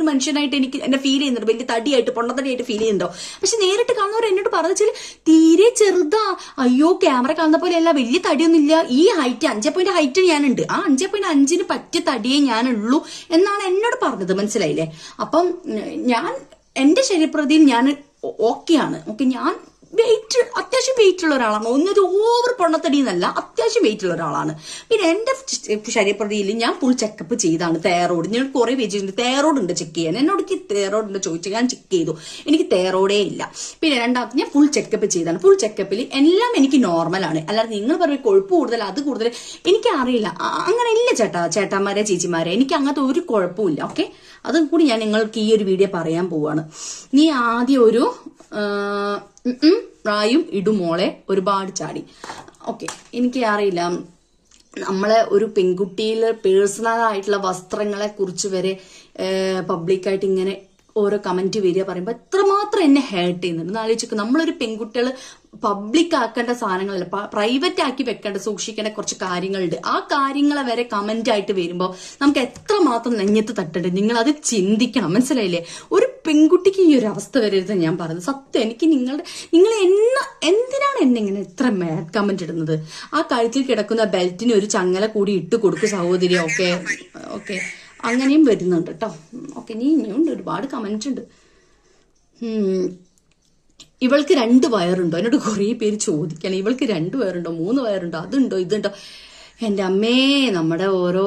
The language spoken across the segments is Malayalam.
നല്ലൊരു മനുഷ്യനായിട്ട് എനിക്ക് എന്നെ ഫീൽ ചെയ്യുന്നുണ്ട്. വലിയ തടിയായിട്ട് പൊണ്ണത്തടിയായിട്ട് ഫീൽ ചെയ്യുന്നുണ്ടോ? പക്ഷെ നേരിട്ട് കാണുന്നവർ എന്നോട് പറഞ്ഞു തീരെ ചെറുതാ. അയ്യോ ക്യാമറ കാണുന്ന പോലെ അല്ല വലിയ തടിയൊന്നുമില്ല. ഈ ഹൈറ്റ് അഞ്ചേ പോയിന്റ് ഹൈറ്റ് ഞാനുണ്ട്. ആ അഞ്ചേ പോയിന്റ് അഞ്ചിന് പറ്റിയ തടിയേ ഞാനുള്ളൂ എന്നാണ് എന്നോട് പറഞ്ഞത്. മനസ്സിലായില്ലേ? അപ്പം ഞാൻ എന്റെ ശരീരപ്രതിയിൽ ഞാൻ ഓക്കെയാണ് ഓക്കെ ഞാൻ വെയിറ്റ് അത്യാവശ്യം വെയിറ്റ് ഉള്ള ഒരാളാണ്. ഒന്നൊരു ഓവർ പൊണ്ണത്തടി എന്നല്ല. അത്യാവശ്യം വെയിറ്റ് ഉള്ള ഒരാളാണ്. പിന്നെ എന്റെ ശരീരപ്രതിയിൽ ഞാൻ ഫുൾ ചെക്കപ്പ് ചെയ്താണ് തേറോഡ് ഞാൻ കുറെ വെച്ചിട്ടുണ്ട് തൈറോയ്ഡ് ഉണ്ട് ചെക്ക് ചെയ്യാൻ. എന്നോട് തൈറോയ്ഡ് ഉണ്ട് ഞാൻ ചെക്ക് ചെയ്തു. എനിക്ക് തൈറോയിഡേ ഇല്ല. പിന്നെ രണ്ടാമത് ഞാൻ ഫുൾ ചെക്കപ്പ് ചെയ്താണ്. ഫുൾ ചെക്കപ്പിൽ എല്ലാം എനിക്ക് നോർമലാണ് അല്ലാതെ നിങ്ങൾ പറയുന്ന കൊഴുപ്പ് കൂടുതൽ അത് കൂടുതൽ എനിക്ക് അറിയില്ല അങ്ങനെ ഇല്ല ചേട്ടാ. ചേട്ടന്മാരെ ചേച്ചിമാരെ എനിക്ക് അങ്ങനത്തെ ഒരു കുഴപ്പമില്ല ഓക്കെ അതും കൂടി ഞാൻ നിങ്ങൾക്ക് ഈ ഒരു വീഡിയോ പറയാൻ പോവാണ്. നീ ആദ്യം ഒരു ഉം, ഇടുമോളെ ഒരുപാട് ചാടി. ഓക്കെ എനിക്ക് അറിയില്ല നമ്മളെ ഒരു പെൺകുട്ടിയിൽ പേഴ്സണൽ ആയിട്ടുള്ള വസ്ത്രങ്ങളെ കുറിച്ച് വരെ പബ്ലിക്കായിട്ട് ഇങ്ങനെ ഓരോ കമന്റ് വരിക പറയുമ്പോൾ എത്രമാത്രം എന്നെ ഹേർട്ട് ചെയ്യുന്നുണ്ട്. ഒന്ന് ആലോചിക്കുക നമ്മളൊരു പെൺകുട്ടികൾ പബ്ലിക് ആക്കേണ്ട സാധനങ്ങളല്ല. പ്രൈവറ്റ് ആക്കി വെക്കേണ്ട സൂക്ഷിക്കേണ്ട കുറച്ച് കാര്യങ്ങളുണ്ട്. ആ കാര്യങ്ങളെ വരെ കമന്റ് ആയിട്ട് വരുമ്പോൾ നമുക്ക് എത്രമാത്രം നെഞ്ഞത്ത് തട്ടുണ്ട്. നിങ്ങൾ അത് ചിന്തിക്കണം. മനസ്സിലായില്ലേ? ഒരു പെൺകുട്ടിക്ക് ഈ ഒരു അവസ്ഥ വരരുത് ഞാൻ പറയുന്നത്. സത്യം എനിക്ക് നിങ്ങളുടെ നിങ്ങൾ എന്ന എന്തിനാണ് എന്നെ ഇങ്ങനെ ഇത്ര മാഡ് കമന്റ് ഇടുന്നത്? ആ കഴുത്തിൽ കിടക്കുന്ന ബെൽറ്റിന് ഒരു ചങ്ങല കൂടി ഇട്ട് കൊടുക്കും സഹോദരി ഓക്കെ? ഓക്കെ. അങ്ങനെയും വരുന്നുണ്ട് കേട്ടോ ഓക്കെ നീ ഇനിയുണ്ട് ഒരുപാട് കമന്റ് ഉണ്ട്. ഇവൾക്ക് രണ്ട് വയറുണ്ടോ? എന്നോട് കുറേ പേര് ചോദിക്കണം. ഇവൾക്ക് രണ്ട് വയറുണ്ടോ? മൂന്ന് വയറുണ്ടോ? അതുണ്ടോ? ഇതുണ്ടോ? എന്റെ അമ്മേ നമ്മുടെ ഓരോ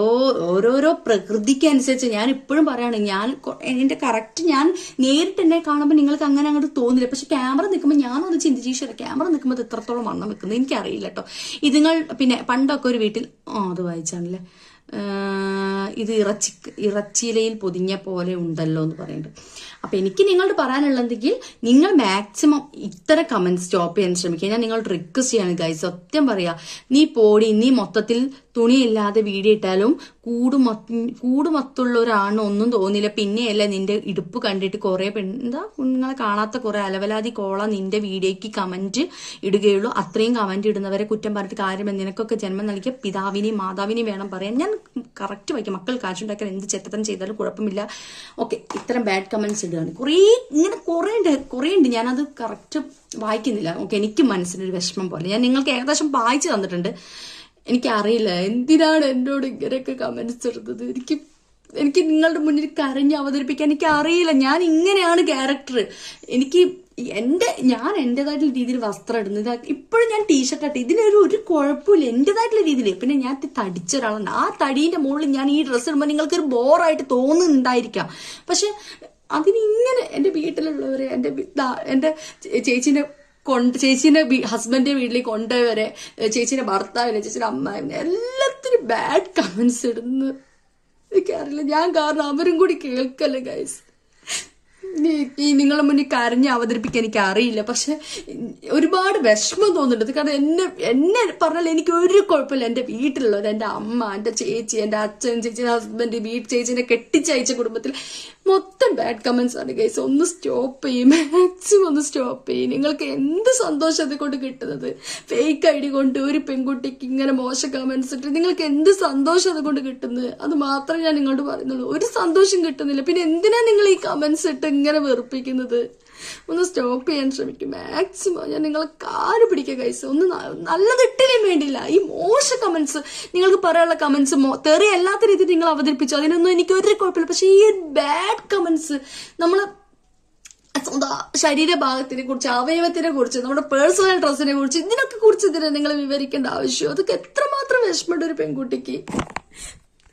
ഓരോരോ പ്രകൃതിക്ക് അനുസരിച്ച് ഞാൻ ഇപ്പോഴും പറയാണ് ഞാൻ എന്റെ കറക്റ്റ് ഞാൻ നേരിട്ട് എന്നെ കാണുമ്പോൾ നിങ്ങൾക്ക് അങ്ങനെ അങ്ങോട്ട് തോന്നില്ല. പക്ഷെ ക്യാമറ നിൽക്കുമ്പോൾ ഞാനൊന്ന് ചിന്തിച്ചു ക്യാമറ നിൽക്കുമ്പോൾ ഇത് എത്രത്തോളം വണ്ണം വെക്കുന്നത് എനിക്കറിയില്ല കേട്ടോ ഇതുങ്ങൾ പിന്നെ പണ്ടൊക്കെ ഒരു വീട്ടിൽ ആ അത് വായിച്ചാണല്ലേ? ഇത് ഇറച്ചി ഇറച്ചിയിലയിൽ പൊതിഞ്ഞ പോലെ ഉണ്ടല്ലോ എന്ന് പറയുന്നുണ്ട്. അപ്പൊ എനിക്ക് നിങ്ങളോട് പറയാനുള്ളതെങ്കിൽ നിങ്ങൾ മാക്സിമം ഇത്തരം കമന്റ് സ്റ്റോപ്പ് ചെയ്യാൻ ശ്രമിക്കുക. ഞാൻ നിങ്ങളോട് റിക്വസ്റ്റ് ചെയ്യാണ് ഗൈസ് സത്യം പറയാ നീ പോടി നീ മൊത്തത്തിൽ തുണിയില്ലാതെ വീഡിയോ ഇട്ടാലും കൂടുമൊത്ത കൂടുമൊത്തുള്ള ഒരാണ് ഒന്നും തോന്നില്ല. പിന്നെയല്ല നിന്റെ ഇടുപ്പ് കണ്ടിട്ട് കുറെ പെൺ എന്താ നിങ്ങളെ കാണാത്ത കുറെ അലവലാതി കോള നിന്റെ വീഡിയോയ്ക്ക് കമന്റ് ഇടുകയുള്ളൂ. അത്രയും കമന്റ് ഇടുന്നവരെ കുറ്റം പറഞ്ഞിട്ട് കാര്യം നിനക്കൊക്കെ ജന്മം നൽകിയ പിതാവിനെയും മാതാവിനെയും വേണം പറയാൻ. ഞാൻ കറക്റ്റ് വായിക്കും. മക്കൾ കാശുണ്ടാക്കാൻ എന്ത് ചെറ്റത്തരം ചെയ്താലും കുഴപ്പമില്ല. ഓക്കെ ഇത്തരം ബാഡ് കമന്റ്സ് ഇടുകയാണ്. കുറേ ഇങ്ങനെ കുറേ ഉണ്ട് കുറേ ഉണ്ട്. ഞാനത് കറക്റ്റ് വായിക്കുന്നില്ല. ഓക്കെ എനിക്ക് മനസ്സിനൊരു വിഷമം പോലെ. ഞാൻ നിങ്ങൾക്ക് ഏകദേശം വായിച്ചു തന്നിട്ടുണ്ട്. എനിക്കറിയില്ല. എന്തിനാണ് എന്നോട് ഇങ്ങനെയൊക്കെ കമന്റ്സ് ഇടുന്നത്? എനിക്ക് എനിക്ക് നിങ്ങളുടെ മുന്നിൽ കരഞ്ഞ് അവതരിപ്പിക്കാൻ എനിക്ക് അറിയില്ല ഞാൻ ഇങ്ങനെയാണ് ക്യാരക്ടർ എനിക്ക് എന്റെ ഞാൻ എന്റേതായിട്ടുള്ള രീതിയിൽ വസ്ത്രം ഇടുന്നത്. ഇപ്പോഴും ഞാൻ ടീഷർട്ട് ഇട്ട് ഇതിനൊരു ഒരു കുഴപ്പമില്ല. എന്റേതായിട്ടുള്ള രീതിയിൽ. പിന്നെ ഞാൻ തടിച്ച ഒരാളാണ്. ആ തടീന്റെ മുകളിൽ ഞാൻ ഈ ഡ്രസ്സ് ഇടുമ്പോൾ നിങ്ങൾക്ക് ഒരു ബോറായിട്ട് തോന്നുന്നുണ്ടായിരിക്കാം. പക്ഷെ അതിന് ഇങ്ങനെ എന്റെ വീട്ടിലുള്ളവരെ ദാ- എന്റെ ചേച്ചിന്റെ കൊണ്ട് ചേച്ചീന്റെ ഹസ്ബൻഡിന്റെ വീട്ടിലേക്ക് കൊണ്ടുവരെ ചേച്ചീന്റെ ഭർത്താവിനെ ചേച്ചിയുടെ അമ്മാവിനെ എല്ലാത്തിനും ബാഡ് കമന്റ്സ് ഇടുന്നു. എനിക്കറിയില്ല. ഞാൻ കാരണം അവരും കൂടി കേൾക്കല്ലേ ഗൈസ് ഈ നിങ്ങളെ മുന്നിൽ കരഞ്ഞ് അവതരിപ്പിക്കാൻ എനിക്ക് അറിയില്ല. പക്ഷെ ഒരുപാട് വിഷമം തോന്നുന്നുണ്ട്. കാരണം എന്നെ എന്നെ പറഞ്ഞാൽ എനിക്ക് ഒരു കുഴപ്പമില്ല. എന്റെ വീട്ടിലുള്ളവർ എന്റെ അമ്മ എന്റെ ചേച്ചി എന്റെ അച്ഛൻ ചേച്ചി ഹസ്ബൻഡ് വീട്ട് ചേച്ചിനെ കെട്ടിച്ചയച്ച കുടുംബത്തിൽ മൊത്തം ബാഡ് കമൻസ് ആണ് ഗൈസ് ഒന്ന് സ്റ്റോപ്പ് ചെയ്യും. മാക്സിമം ഒന്ന് സ്റ്റോപ്പ് ചെയ്യും. നിങ്ങൾക്ക് എന്ത് സന്തോഷം അത് കൊണ്ട് കിട്ടുന്നത്? ഫേക്ക് ഐ ഡി കൊണ്ട് ഒരു പെൺകുട്ടിക്ക് ഇങ്ങനെ മോശം കമൻസ് ഇട്ട് നിങ്ങൾക്ക് എന്ത് സന്തോഷം അത് കൊണ്ട് കിട്ടുന്നത്? അത് മാത്രമേ ഞാൻ നിങ്ങളോട് പറയുന്നുള്ളൂ. ഒരു സന്തോഷം കിട്ടുന്നില്ല. പിന്നെ എന്തിനാ നിങ്ങൾ ഈ കമൻസ് ഇട്ട് ഇങ്ങനെ വെറുപ്പിക്കുന്നത്? ഒന്ന് സ്റ്റോപ്പ് ചെയ്യാൻ ശ്രമിക്കും. മാക്സിമം ഞാൻ നിങ്ങളെ കാൽ പിടിക്കുക കൈസ് ഒന്ന് നല്ല നല്ലതിട്ടില്ലേ വേണ്ടില്ല. ഈ മോശ കമന്റ്സ് നിങ്ങൾക്ക് പറയാനുള്ള കമന്റ്സ് തെറി അല്ലാത്ത രീതിയിൽ നിങ്ങൾ അവതരിപ്പിച്ചു? അതിനൊന്നും എനിക്ക് ഒരു കുഴപ്പമില്ല. പക്ഷെ ഈ ബാഡ് കമന്റ്സ് നമ്മൾ ശരീരഭാഗത്തിനെ കുറിച്ച് അവയവത്തിനെ കുറിച്ച് നമ്മുടെ പേഴ്സണൽ ഡ്രസ്സിനെ കുറിച്ച് ഇതിനൊക്കെ കുറിച്ച് ഇതിനെ നിങ്ങൾ വിവരിക്കേണ്ട ആവശ്യം. അതൊക്കെ എത്രമാത്രം വിഷമമുണ്ട് ഒരു പെൺകുട്ടിക്ക്.